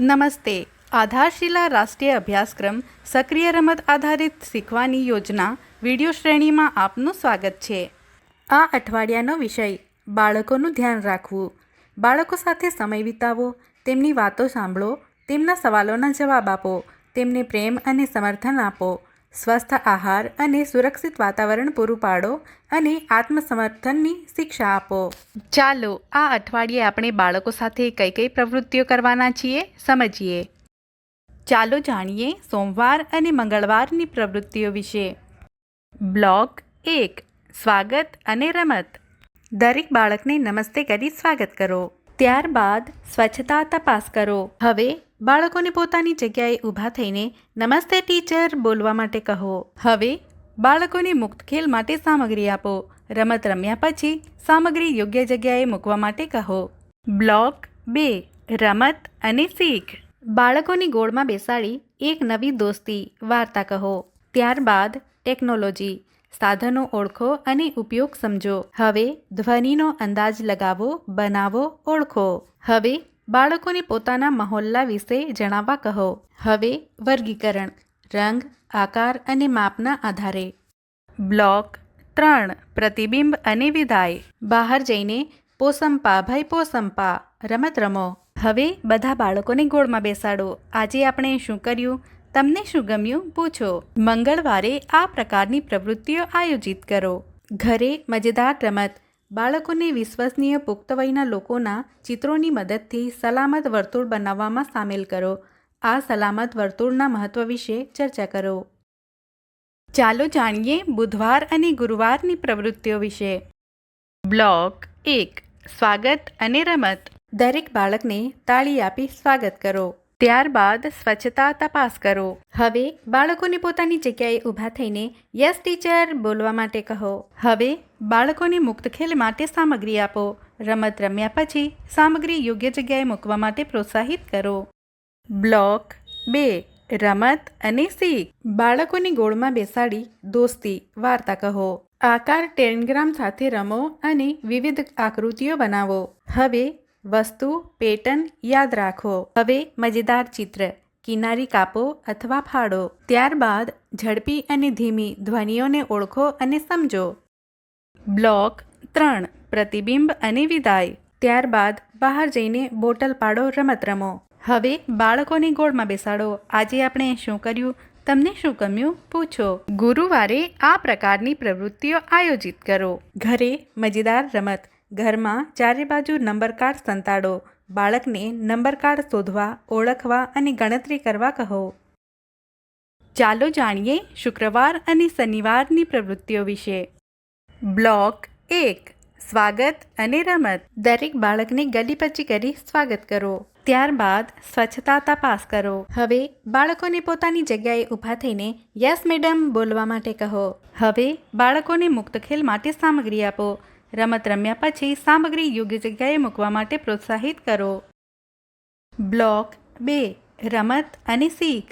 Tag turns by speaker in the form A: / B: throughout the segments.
A: નમસ્તે. આધારશિલા રાષ્ટ્રીય અભ્યાસક્રમ સક્રિય રમત આધારિત શીખવાની યોજના વીડિયો શ્રેણીમાં આપનું સ્વાગત છે. આ અઠવાડિયાનો વિષય, બાળકોનું ધ્યાન રાખવું. બાળકો સાથે સમય વિતાવો, તેમની વાતો સાંભળો, તેમના સવાલોના જવાબ આપો, તેમને પ્રેમ અને સમર્થન આપો. સ્વસ્થ આહાર અને સુરક્ષિત વાતાવરણ પૂરું પાડો અને આત્મસમર્થનની શિક્ષા આપો. ચાલો, આ અઠવાડિયે આપણે બાળકો સાથે કઈ કઈ પ્રવૃત્તિઓ કરવાના છીએ? સમજીએ. ચાલો જાણીએ સોમવાર અને મંગળવારની પ્રવૃત્તિઓ વિશે. બ્લોક એક, સ્વાગત અને રમત. દરેક બાળકને નમસ્તે કરી સ્વાગત કરો. ત્યારબાદ સ્વચ્છતા તપાસ કરો. હવે બાળકોને પોતાની જગ્યાએ ઊભા થઈને નમસ્તે ટીચર બોલવા માટે કહો. હવે બાળકોને મુક્ત ખેલ માટે સામગ્રી આપો. રમત રમ્યા પછી સામગ્રી યોગ્ય જગ્યાએ મૂકવા માટે કહો. બ્લોક બે, રમત અને શીખ. બાળકોની ગોળમાં બેસાડી એક નવી દોસ્તી, વાર્તા કહો. ત્યારબાદ ટેકનોલોજી. સાધનો ઓળખો અને ઉપયોગ સમજો. હવે ધ્વનિનો અંદાજ લગાવો, બનાવો, ઓળખો. હવે બાળકોને પોતાના મહોલ્લા વિશે જણાવવા કહો. હવે વર્ગીકરણ, રંગ, આકાર અને માપના આધારે. બ્લોક ત્રણ, પ્રતિબિંબ અને વિદાય. બહાર જઈને, પોસંપા ભાઈ પોસંપા, રમત રમો. હવે બધા બાળકોને ગોળમાં બેસાડો. આજે આપણે શું કર્યું? તમને શું ગમ્યું? પૂછો. મંગળવારે આ પ્રકારની પ્રવૃત્તિઓ આયોજિત કરો. ઘરે મજેદાર રમત, બાળકોને વિશ્વસનીય પુખ્ત વયના લોકોના ચિત્રોની મદદથી સલામત વર્તુળ બનાવવામાં સામેલ કરો. આ સલામત વર્તુળના મહત્વ વિશે ચર્ચા કરો. ચાલો જાણીએ બુધવાર અને ગુરુવારની પ્રવૃત્તિઓ વિશે. બ્લોક એક, સ્વાગત અને રમત. દરેક બાળકને તાળી આપી સ્વાગત કરો. ત્યારબાદ સ્વચ્છતા તપાસ કરો. હવે બાળકોને પોતાની જગ્યાએ ઊભા થઈને યસ ટીચર બોલવા માટે કહો. હવે બાળકોને મુક્ત ખેલ માટે સામગ્રી આપો. રમત રમ્યા પછી સામગ્રી યોગ્ય જગ્યાએ મૂકવા માટે પ્રોત્સાહિત કરો. બ્લોક બે રમત અને શીખ. બાળકોને ગોળમાં બેસાડી દોસ્તી વાર્તા કહો. આકાર ટેનગ્રામ સાથે રમો અને વિવિધ આકૃતિઓ બનાવો. હવે વસ્તુ, પેટર્ન યાદ રાખો. હવે મજેદાર ચિત્ર. કિનારી કાપો અથવા ફાડો ત્યારબાદ ઝડપી અને ધીમી ધ્વનિઓને ઓળખો અને સમજો. બ્લોક ત્રણ. પ્રતિબિંબ અને વિદાય. ત્યારબાદ બહાર જઈને બોટલ પાડો રમત રમો. હવે બાળકોને ગોળમાં બેસાડો. આજે આપણે શું કર્યું? તમને શું ગમ્યું? પૂછો. ગુરુવારે આ પ્રકારની પ્રવૃત્તિઓ આયોજિત કરો. ઘરે મજેદાર રમત. ઘરમાં ચારે બાજુ નંબર કાર્ડ સંતાડો. બાળકને નંબર કાર્ડ શોધવા, ઓળખવા અને ગણતરી કરવા કહો. ચાલો જાણીએ શુક્રવાર અને શનિવારની પ્રવૃત્તિઓ વિશે. બ્લોક એક, સ્વાગત અને રમત. દરેક બાળકને ગલી પચી કરી સ્વાગત કરો. ત્યારબાદ સ્વચ્છતા તપાસ કરો. હવે બાળકોને પોતાની જગ્યાએ ઊભા થઈને, યસ મેડમ, બોલવા માટે કહો. હવે બાળકોને મુક્ત ખેલ માટે સામગ્રી આપો. રમત રમ્યા પછી સામગ્રી યોગ્ય જગ્યાએ મૂકવા માટે પ્રોત્સાહિત કરો. બ્લોક બે, રમત અને શીખ.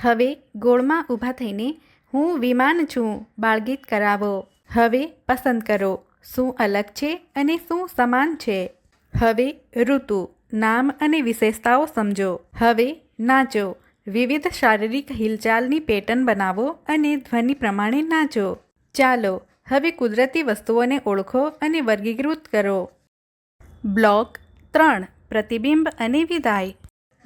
A: હવે ગોળમાં ઊભા થઈને હું વિમાન છું, બાળગીત કરાવો. હવે પસંદ કરો, શું અલગ છે અને શું સમાન છે? હવે ઋતુ, નામ અને વિશેષતાઓ સમજો. હવે નાચો, વિવિધ શારીરિક હિલચાલની પેટર્ન બનાવો અને ધ્વનિ પ્રમાણે નાચો. ચાલો હવે કુદરતી વસ્તુઓને ઓળખો અને વર્ગીકૃત કરો. બ્લોક ત્રણ, પ્રતિબિંબ અને વિદાય.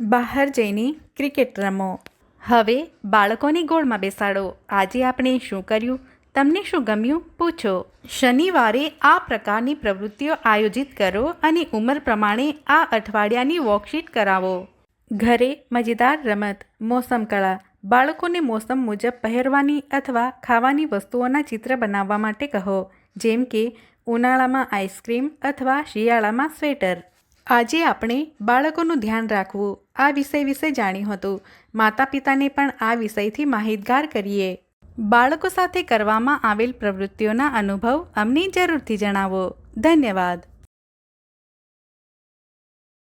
A: બહાર જઈને ક્રિકેટ રમો. હવે બાળકોને ગોળમાં બેસાડો. આજે આપણે શું કર્યું? તમને શું ગમ્યું? પૂછો. શનિવારે આ પ્રકારની પ્રવૃત્તિઓ આયોજિત કરો અને ઉંમર પ્રમાણે આ અઠવાડિયાની વર્કશીટ કરાવો. ઘરે મજેદાર રમત, મોસમ કળા બાળકોને મોસમ મુજબ પહેરવાની અથવા ખાવાની વસ્તુઓના ચિત્ર બનાવવા માટે કહો, જેમ કે ઉનાળામાં આઈસ્ક્રીમ અથવા શિયાળામાં સ્વેટર. આજે આપણે બાળકોનું ધ્યાન રાખવું, આ વિષય વિશે જાણ્યું હતું. માતા પિતાને પણ આ વિષયથી માહિતગાર કરીએ. બાળકો સાથે કરવામાં આવેલ પ્રવૃત્તિઓના અનુભવ અમને જરૂરથી જણાવો. ધન્યવાદ.